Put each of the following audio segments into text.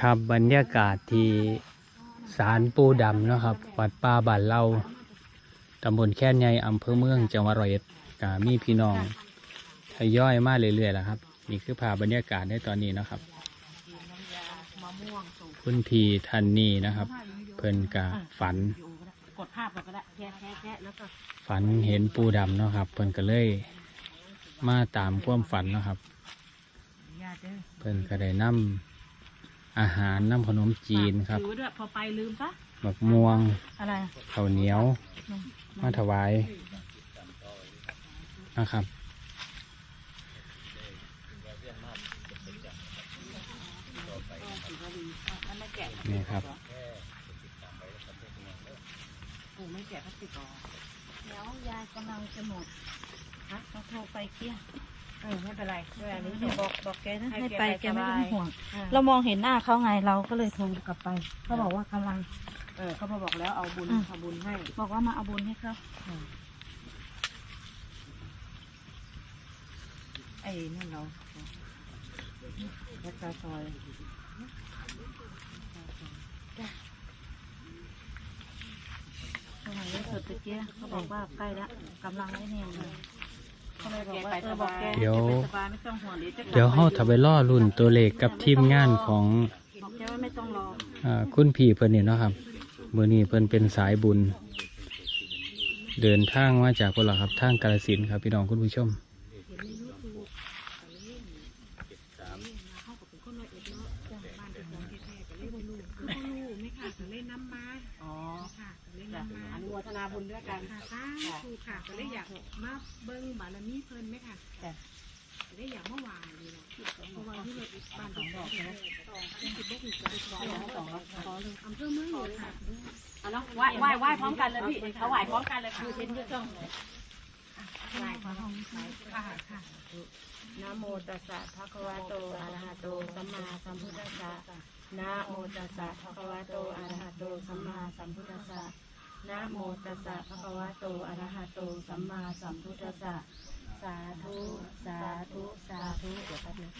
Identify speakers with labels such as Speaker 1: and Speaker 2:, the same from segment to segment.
Speaker 1: ครับบรรยากาศที่ศาลปูดำเนาะครับ วัดป่าบ้านเราตำบลแค่นใหญ่อำเภอเมืองจังหวัดร้อยเอ็ดกามีพี่น้องทยอยมาเรื่อยๆแล้วครับ นี่คือภาพบรรยากาศในตอนนี้เนาะครับ
Speaker 2: น้ำยามะม่วงสุก
Speaker 1: คุณพีทันนี่นะครับ เพิ่นกะฝัน
Speaker 2: กดภาพเราก็ได้แค่แค่แค่แล้วก็
Speaker 1: ฝันเห็นปูดำเนาะครับ เพิ่นก็เลยมาตามความฝันเนาะครับ
Speaker 2: เพิ่
Speaker 1: นก็ได้นำ อาหารนำขนมจีนครับ
Speaker 2: ถือไว้ด้วยพอไปลืมปะ
Speaker 1: หมักม่วง
Speaker 2: อะไร
Speaker 1: ข้าวเหนียว มาถวายนะครับ
Speaker 2: ไม่แกะ
Speaker 1: นี่ครับ
Speaker 2: โอ้ไม่แกะพลาสติกออก
Speaker 3: เดี๋ยวยายกำลังจะหมดฮะเราโทรไปเกลี้ยง
Speaker 2: เออไม่เป็นไรด้วยอันนี้
Speaker 3: เดี๋ยวบอกบอกแกนะ
Speaker 2: ให้
Speaker 3: ให้
Speaker 2: แก
Speaker 3: ไป
Speaker 2: ไป
Speaker 3: แกไม่
Speaker 2: สบาย
Speaker 3: ต้องห่วง
Speaker 2: อ่า
Speaker 3: เรามองเห็นหน้าเขาไงเราก็เลยโทรกลับไปเขาบอกว่ากำลัง
Speaker 2: เออเขามาบอกแล้วเอาบุญ
Speaker 3: อืม
Speaker 2: เอาบุญให้
Speaker 3: บอกว่ามาเอาบุญให้เขา
Speaker 2: ไอ้นั่นเรารักษาซอย
Speaker 3: เขาหายสดตะเกียงเขาบอกว่าใกล้ละกำลังไอ้เนี่ยเลย เขาเลยบอกว่า
Speaker 2: แกไป
Speaker 3: เอ
Speaker 2: ส
Speaker 3: อบอบา
Speaker 2: กย
Speaker 3: แก
Speaker 1: เดี๋ยว
Speaker 2: สบายไม่ต้องห่วงเดี๋ยวจะกลับ
Speaker 1: เดี๋ยวเฮาถ้าไปล่อรุ่นตัวเลขกับทีมงานของ
Speaker 3: บอกแกว่าไม่ต้องรอ
Speaker 1: อาคุณพี่เพิ่นนี่เนาะครับมื้อนี้เพิ่นเป็นสายบุญ เดินทางมาจากพุ่นล่ะครับทางกาฬสินธุ์ครับพี่น้องคุณผู้ชม
Speaker 2: อ๋อจ้ะอนุโมทนา บุญด้วยกัน
Speaker 4: ค่ะสาธุค่ะก็เลยอยากมาเบิ้งบารมีเพิ่นไหมค่ะ
Speaker 2: จ้ะ
Speaker 4: ก็เลยอยากมาไหว้นี่แหละเพราะว่าที่เราบ้านของดอกนะเป็นสิบบ่ถูกใจขอขอขอเลยอำเภอเมืองเลยค่ะ
Speaker 2: เอาเนาะไหว้ไหว้ไหว้พร้อมกันเลยพี่เขาไหว้พร้อมกันเลยค่ะเห็นด้วยจ้องเลย
Speaker 4: ไหว้ขอห้องสายค่ะค่ะ
Speaker 2: นะโมตัสสะภะคะวะโตอะระหะโตสัมมาสัมพุทธัสสะนะโมตัสสะภะคะวะโตอะระหะโตสัมมาสัมพุทธัสสะ นะโมตัสสะภะคะวะโตอะระหะโตสัมมาสัมพุทธัสสะสาธุ สาธุ สาธุเดี๋ยวแป๊บนึง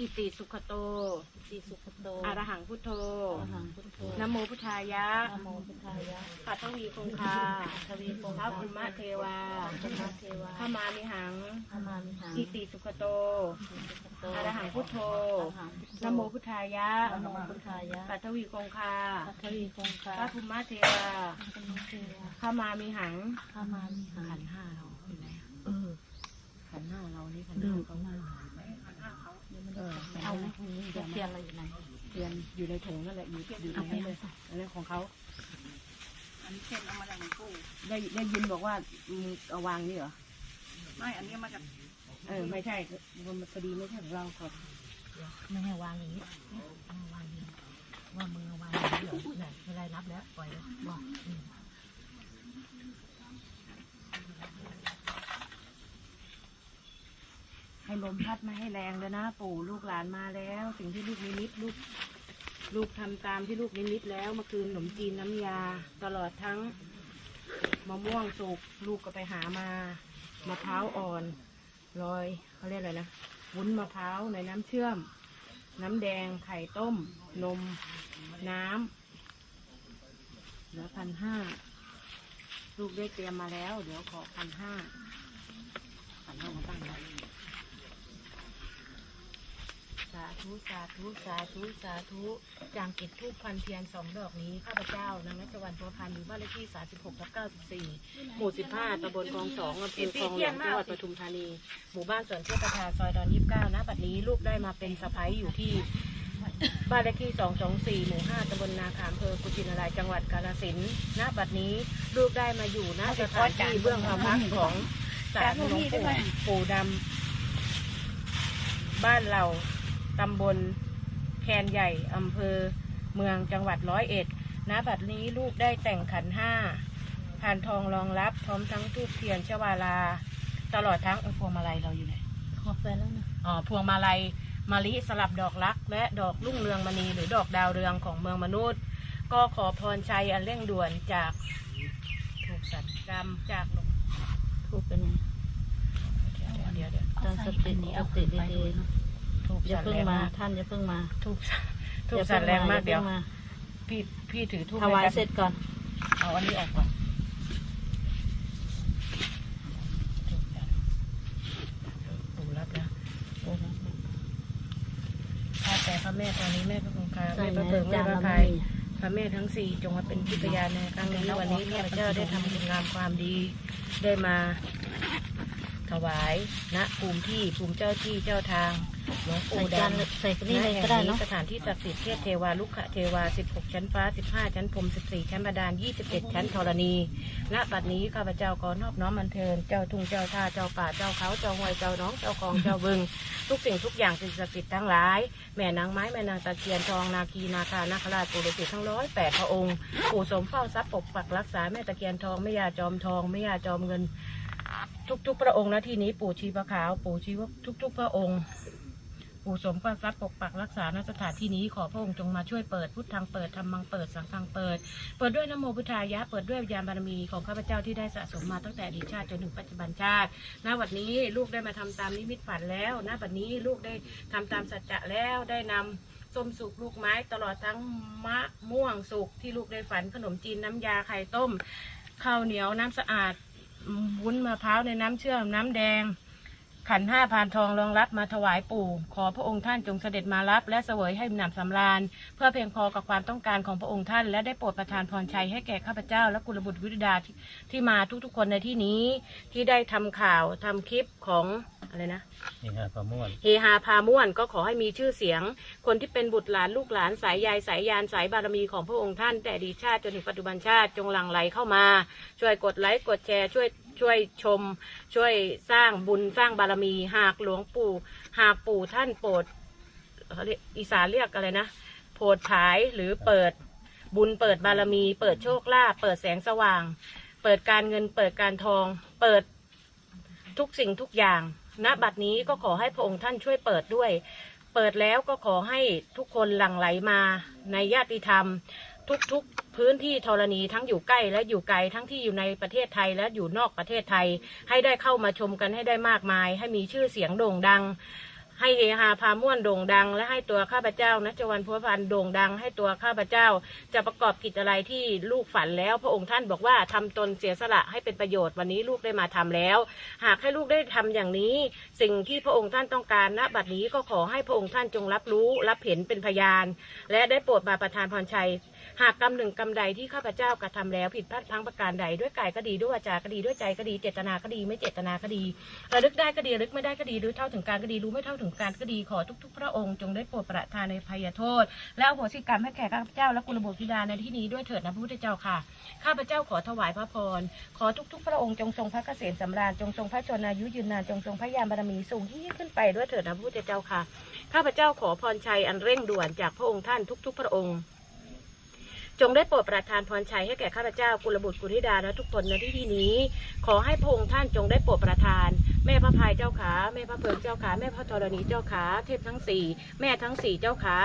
Speaker 2: อิติสุขโต
Speaker 3: สีสุขโต
Speaker 2: อรหังพุทโธ
Speaker 3: อรหังพุทโธ
Speaker 2: นะโมพุทธายะ
Speaker 3: นะโมพุทธายะ
Speaker 2: ปัทวีคงคา
Speaker 3: ทวีคง
Speaker 2: พระอุมมะเทวา
Speaker 3: ธรรมเทวา
Speaker 2: ข้ามามิหัง
Speaker 3: ธรรมามิหัง
Speaker 2: อิติสุขโต
Speaker 3: สุขโต
Speaker 2: อรหังพุทโธ
Speaker 3: อรหังพุทโธ
Speaker 2: นะโมพุทธายะ
Speaker 3: นะโมพุทธายะ
Speaker 2: ปัทวีคงคา
Speaker 3: พัทวีคงคา
Speaker 2: พระภูมิมะเทวา
Speaker 3: ธรรมเทวา
Speaker 2: ข้ามามิหัง
Speaker 3: ข้ามามิหั
Speaker 2: ขั
Speaker 3: ง
Speaker 2: นห้าเราอยู่ไหน
Speaker 3: เออ
Speaker 2: ขันห้าเรานี่ขัน
Speaker 3: ลื
Speaker 2: ห้ามเขา
Speaker 3: เขามา
Speaker 2: เออขัน
Speaker 3: เอา
Speaker 2: ห้า
Speaker 3: ไหมเทียนอะไรอยู่ไหน
Speaker 2: เทียนอยู่ในถุงนั่นแหละอยู่อยู่ในนั้นเลยอันนั้นของเขา
Speaker 4: อันนี้เช่นเอามาจากหลวงปู่
Speaker 2: ได้ได้ยินบอกว่ามึงเอาวางนี่เหรอ
Speaker 4: ไม่อันนี้มาจาก
Speaker 2: เออไม่ใช่มันพอดีไม่ใช่ของเราครับ
Speaker 3: ไม่ให้วางอย่างนี้เอาวางอย่างนี้ว่ามือวางอย่างนี้เหรอไหนไม่ได้นับแล้วปล่อยเลยบอกอืม
Speaker 2: ให้ลมพัดมาให้แรงเลยนะ ปู่ลูกหลานมาแล้วสิ่งที่ลูกนิมิตลูกลูกทำตามที่ลูกนิมิตแล้วเมื่อคืนขนมจีนน้ำยา ตลอดทั้งมะม่วงสุกลูกก็ไปหามามะพร้าวอ่อนลอยเขาเรียกอะไรนะวุ้นมะพร้าวในน้ำเชื่อม น้ำแดงไข่ต้ม นม น้ำเหลือพันห้าลูกได้เตรียมมาแล้ว เดี๋ยวขอพันห้าพันห้ามาตั้งไว้าธุสาธุสาธุสาธุจางกิจทูปพันเทียนสองดอกนี้ข้าพเจ้านางนัชวันพัวพันธ์อยู่บ้านเลขที่ 36ทับ94 หมู่ 15ตำบลคลองสองอำเภอคลองหลวงจังหวัดปทุมธานี หมู่บ้านสวนเชื่อประทาซอยดอน29นะบัดนี้ลูกได้มาเป็นสะพ้ยอยู่ที่บ้านเลขที่ 224 หมู่ 5ตำบลนาขามอำเภอกุชินาราย จังหวัดกาฬสินธุ์ณบัดนี้ลูกได้มาอยู่ณสถานที่เบื้องความพักของศาลหลวงปู่ปู่ดำบ้านเรา ตำบลแคนใหญ่อำเภอเมืองจังหวัดร้อยเอ็ดณบัดนี้ลูกได้แต่งขันห้าผ่านทองรองรับพร้อมทั้งทูบเทียนชวาลา ตลอดทั้งเออพวงมาลัยเราอยู่ไหน
Speaker 3: ขอแฟนแล้วนะ
Speaker 2: อ๋อพวงมาลัยมะลิสลับดอกรัก และดอกรุ่งเรืองมณีหรือดอกดาวเรืองของเมืองมนุษย์ ก็ขอพรชัยอันเร่งด่วนจากถูกสัตว์กรรมจากหลวง
Speaker 3: ถูกเป็นไงตั้งสติสติดี
Speaker 2: ถู ก
Speaker 3: ๆอย่า
Speaker 2: สั่น
Speaker 3: เพิ่ง
Speaker 2: แรง
Speaker 3: มา
Speaker 2: มาก
Speaker 3: ท่านอย่าเพิ่งมา
Speaker 2: ถูกสั่นถู
Speaker 3: อกย่า
Speaker 2: สั่นแรงมาก
Speaker 3: อย่
Speaker 2: เดี๋ยว
Speaker 3: พิ่งมา
Speaker 2: พี่พี่ถือทูบ
Speaker 3: ถวาย
Speaker 2: ให้กัน
Speaker 3: เสร็จก่อน
Speaker 2: เอาอันนี้ออกก่อนถูกรับแล้วข้าแต่พระแม่ตอนนี้แม่พระคงคา
Speaker 3: ใส่
Speaker 2: แม่พ
Speaker 3: แม
Speaker 2: ระ
Speaker 3: ส
Speaker 2: เบิกแม่
Speaker 3: จาน
Speaker 2: พระ
Speaker 3: ละ
Speaker 2: พา
Speaker 3: ไม่
Speaker 2: ยพระแม่ทั้งสี่จงมาเป็นพิพยานในครั้งนี้วันนี้ข้าพเจ้าได้ทำคุณงามความดีได้มา ถวายณภูมิที่ภูมิเจ้าที่เจ้าทางหลวง
Speaker 3: ใส่
Speaker 2: ปู่
Speaker 3: จาน
Speaker 2: ดำ
Speaker 3: ใส่นี่เลยก็ได้เนาะ
Speaker 2: สถานที่ศักดิ์สิทธิ์เทพเทวาลุกขเทวา 16 ชั้นฟ้า 15 ชั้นพรหม14 ชั้นบาดาล 21 ชั้นธรณีณบัดนี้ข้าพเจ้าขอนอบน้อมอัญเชิญเจ้าทุ่งเจ้าท่าเจ้าป่าเจ้าเขาเจ้าห้วยเจ้าน้องเจ้าคลองเจ้าบึง ทุกสิ่งทุกอย่างสิ่งศักดิ์สิทธิ์ทั้งหลาย แม่นางไม้แม่นางตะเคียนทองนาคีนาคานาคราชปู่ฤาษีทั้งร้อยแปดพระองค์ปู่สมเฝ้าทรัพย์ปกปักรักษาแม่ตะเคียนทองแม่ยาจอมทองแม่ยาจอมเงินทุกๆ พระองค์นะที่นี้ปู่ชีพระขาว ปู่ชีวะทุก ๆ พระองค์ ปู่สมประทรัพย์ปกปักรักษาณสถานที่นี้ขอพระองค์จงมาช่วยเปิดพุทธังเปิดธรรมังเปิดสังฆังเปิด เปิดด้วยนโมพุทธายะเปิดด้วยวิญญาณบารมีของข้าพเจ้าที่ได้สะสมมาตั้งแต่อดีตชาติจนถึงปัจจุบันชาติณวันนี้ลูกได้มาทำตามนิมิตฝันแล้วณวันนี้ลูกได้ทำตามสัจจะแล้วได้นำส้มสุกลูกไม้ตลอดทั้งมะม่วงสุกที่ลูกได้ฝันขนมจีนน้ำยาไข่ต้มข้าวเหนียวน้ำสะอาดวุ้นมะพร้าวในน้ำเชื่อมน้ำแดง ขันห้าพานทองรองรับมาถวายปู่ ขอพระองค์ท่านจงเสด็จมารับ และเสวยให้หนำสำราญ เพื่อเพียงพอกับความต้องการของพระองค์ท่าน และได้โปรดประทานพรชัยให้แก่ข้าพเจ้า และกุลบุตรวิทดาที่ที่มาทุกๆคนในที่นี้ที่ได้ทำข่าวทำคลิปของอะไรนะ
Speaker 1: นี่ฮะประมวล
Speaker 2: เฮฮาพาม่วนก็ขอให้มีชื่อเสียง คนที่เป็นบุตรหลานลูกหลานสายใยสายยานสายบารมีของพระองค์ท่าน แต่อดีตชาติจนถึงปัจจุบันชาติจงหลั่งไหลเข้ามา ช่วยกดไลค์กดแชร์ช่วย ช่วยชม ช่วยสร้างบุญสร้างบารมี หากหลวงปู่ หากปู่ท่านโปรดอีสานเรียกอะไรนะโปรดผายหรือเปิดบุญเปิดบารมี เปิดโชคลาภเปิดแสงสว่าง เปิดการเงินเปิดการทอง เปิดทุกสิ่งทุกอย่างณบัดนี้ก็ขอให้พระองค์ท่านช่วยเปิดด้วย เปิดแล้วก็ขอให้ทุกคนหลั่งไหลมาในญาติธรรม ทุกๆ พื้นที่ธรณีทั้งอยู่ใกล้และอยู่ไกลทั้งที่อยู่ในประเทศไทยและอยู่นอกประเทศไทย ให้ได้เข้ามาชมกันให้ได้มากมาย ให้มีชื่อเสียงโด่งดัง ให้เฮฮาพาม่วนโด่งดัง และให้ตัวข้าพเจ้านะจวันพัวพันโด่งดัง ให้ตัวข้าพเจ้า จะประกอบกิจอะไรที่ลูกฝันแล้ว พระองค์ท่านบอกว่าทำตนเสียสละให้เป็นประโยชน์วันนี้ลูกได้มาทำแล้ว หากให้ลูกได้ทำอย่างนี้ สิ่งที่พระองค์ท่านต้องการณบัดนี้ก็ขอให้พระองค์ท่านจงรับรู้รับเห็นเป็นพยาน และได้โปรดมาประทานพรชัย หากกรรมหนึ่งกรรมใดที่ข้าพเจ้ากระทำแล้วผิดพลาดพลั้งประการใดด้วยกายก็ดีด้วยวาจาก็ดีด้วยใจก็ดีเจตนาก็ดีไม่เจตนาก็ดีระลึกได้ก็ดีระลึกไม่ได้ก็ดีรู้เท่าถึงการก็ดีรู้ไม่เท่าถึงการก็ดีขอทุก ๆ พระองค์จงได้โปรดประทานในภัยโทษ และอโหสิกรรมให้แก่ข้าพเจ้าและกุลบุตรธิดาในที่นี้ด้วยเถิดนะพระพุทธเจ้าค่ะข้าพเจ้าขอถวายพระพรขอทุก ๆ พระองค์จงทรงพระเกษมสำราญจงทรงพระชนอายุยืนนานจงทรงพระยานบารมีสูงยิ่งขึ้นไปด้วยเถิดนะพระพุทธเจ้าค่ะข้าพเจ้าขอพรชัยอันเร่งด่วนจากพระองค์ท่านทุก ๆ พระองค์ จงได้โปรดประทานพรชัยให้แก่ข้าพเจ้ากุลบุตรกุลธิดาและทุกคนในที่ที่นี้ ขอให้พระองค์ท่านจงได้โปรดประทาน แม่พระพายเจ้าขาแม่พระเพิงเจ้าขาแม่พระธรณีเจ้าขาเทพทั้งสี่แม่ทั้งสี่เจ้าขา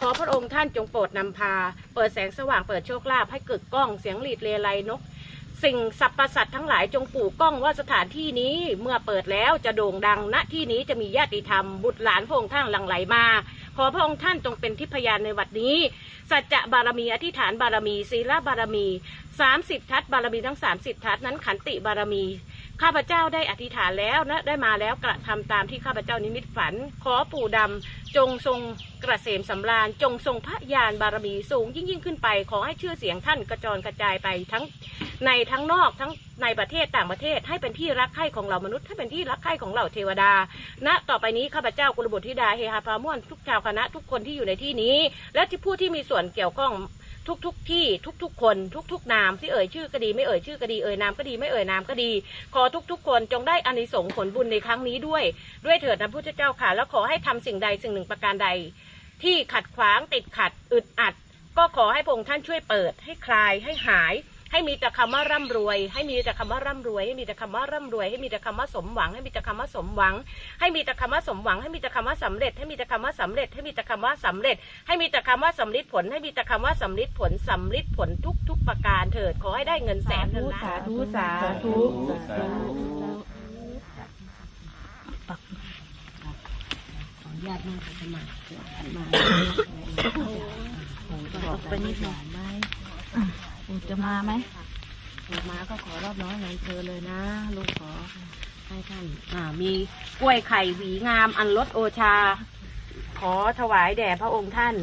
Speaker 2: ขอพระองค์ท่านจงโปรดนำพา เปิดแสงสว่างเปิดโชคลาภให้เกิดกล้องเสียงหลีดเลไลนกสิ่งสรรพสัตว์ทั้งหลายจงปลูกกล้องว่าสถานที่นี้เมื่อเปิดแล้วจะโด่งดังณที่นี้จะมีญาติธรรมบุตรหลานพระองค์ท่านหลั่งไหลมา ขอพระองค์ท่านจงเป็นทิพยานในวัดนี้ สัจจะบารมีอธิษฐานบารมีศีลบารมีสามสิบทัศบารมีทั้งสามสิบทัศนั้นขันติบารมี ข้าพเจ้าได้อธิษฐานแล้วนะได้มาแล้วกระทำตามที่ข้าพเจ้านิมิตฝัน ขอปู่ดำจงทรงกระเสมสำราญ จงทรงพระยานบารมีสูงยิ่งยิ่งขึ้นไป ขอให้ชื่อเสียงท่านกระจรกระจายไปทั้งในทั้งนอกทั้งในประเทศต่างประเทศ ให้เป็นที่รักใคร่ของเรามนุษย์ให้เป็นที่รักใคร่ของเราเทวดา ณ ต่อไปนี้ข้าพเจ้ากุลบุตรธิดาเฮฮาพาม่วนทุกชาวคณะทุกคนที่อยู่ในที่นี้ และที่ผู้ที่มีส่วนเกี่ยวข้อง ทุกทุกที่ทุกทุกคน ทุกทุกนามที่เอ่ยชื่อก็ดีไม่เอ่ยชื่อก็ดีเอ่ยนามก็ดีไม่เอ่ยนามก็ดี ขอทุกทุกคนจงได้อานิสงส์ผลบุญในครั้งนี้ด้วย ด้วยเถิดนะพุทธเจ้าค่ะ แล้วขอให้ทำสิ่งใดสิ่งหนึ่งประการใด ที่ขัดขวางติดขัดอึดอัด ก็ขอให้พระองค์ท่านช่วยเปิดให้คลายให้หาย ให้มีแต่คำว่าร่ำรวย ให้มีแต่คำว่าร่ำรวย ให้มีแต่คำว่าร่ำรวย ให้มีแต่คำว่าสมหวัง ให้มีแต่คำว่าสมหวัง ให้มีแต่คำว่าสมหวัง ให้มีแต่คำว่าสำเร็จ ให้มีแต่คำว่าสำเร็จ ให้มีแต่คำว่าสำเร็จ ให้มีแต่คำว่าสำลิดผล ให้มีแต่คำว่าสำลิดผลสำลิดผลทุกทุกประการเถิดขอให้ได้เงินแสนเงินล้าน
Speaker 3: สาธุสาธุ
Speaker 1: สาธุ
Speaker 3: ญา
Speaker 2: ติมาจะมามาไปนิดหน่อยไหม
Speaker 3: ปู่จะมาไหมปู่
Speaker 2: มาก็ขอรอบน้อยเหมือนเธอเลยนะ ลูกขอให้ท่านอ่ามีกล้วยไข่หวีงามอันลดโอชา ขอถวายแด่พระองค์ท่าน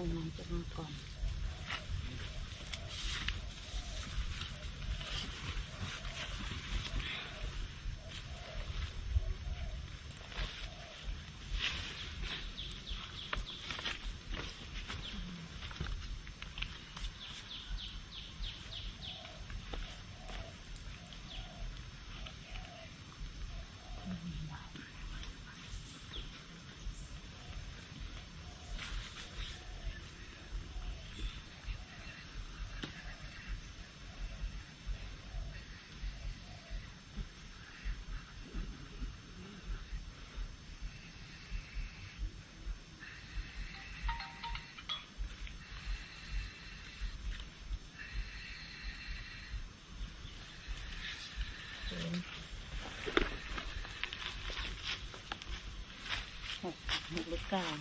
Speaker 3: ko ng tinapon. กาง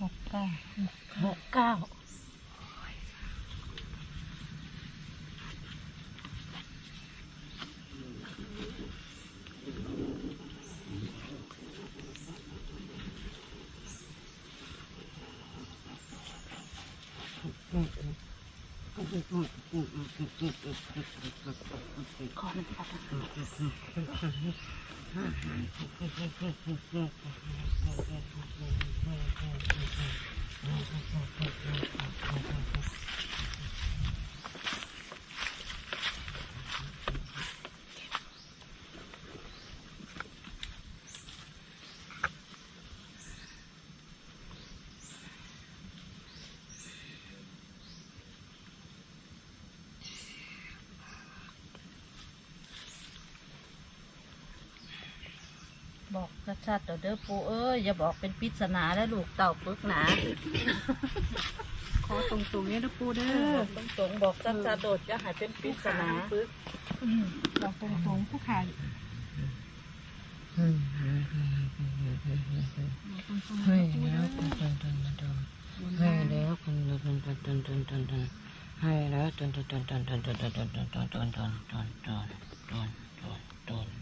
Speaker 3: หกเก้าหกเก้า ちょっと待ってください。 บอกชัดๆเดี๋ยเด้อปูเอ้ยอย่าบอกเป็นปริศนาแล้วลูกเต่าปึกหนา
Speaker 4: ขอตรงๆเนี้ยนะปูเด้
Speaker 3: อ
Speaker 4: บ
Speaker 3: อกตรงๆบอกชัดๆโดดจะหายเป็นปริศนาปึกอื
Speaker 4: บอกตรงๆผู้ขาย
Speaker 5: ให้แล้วตนตนตนตนให้แล้วตนตนตนตนตนตนตน
Speaker 2: ให้แล้วตนตนตนตนตนตนตนตนตนตนตนตนตนตน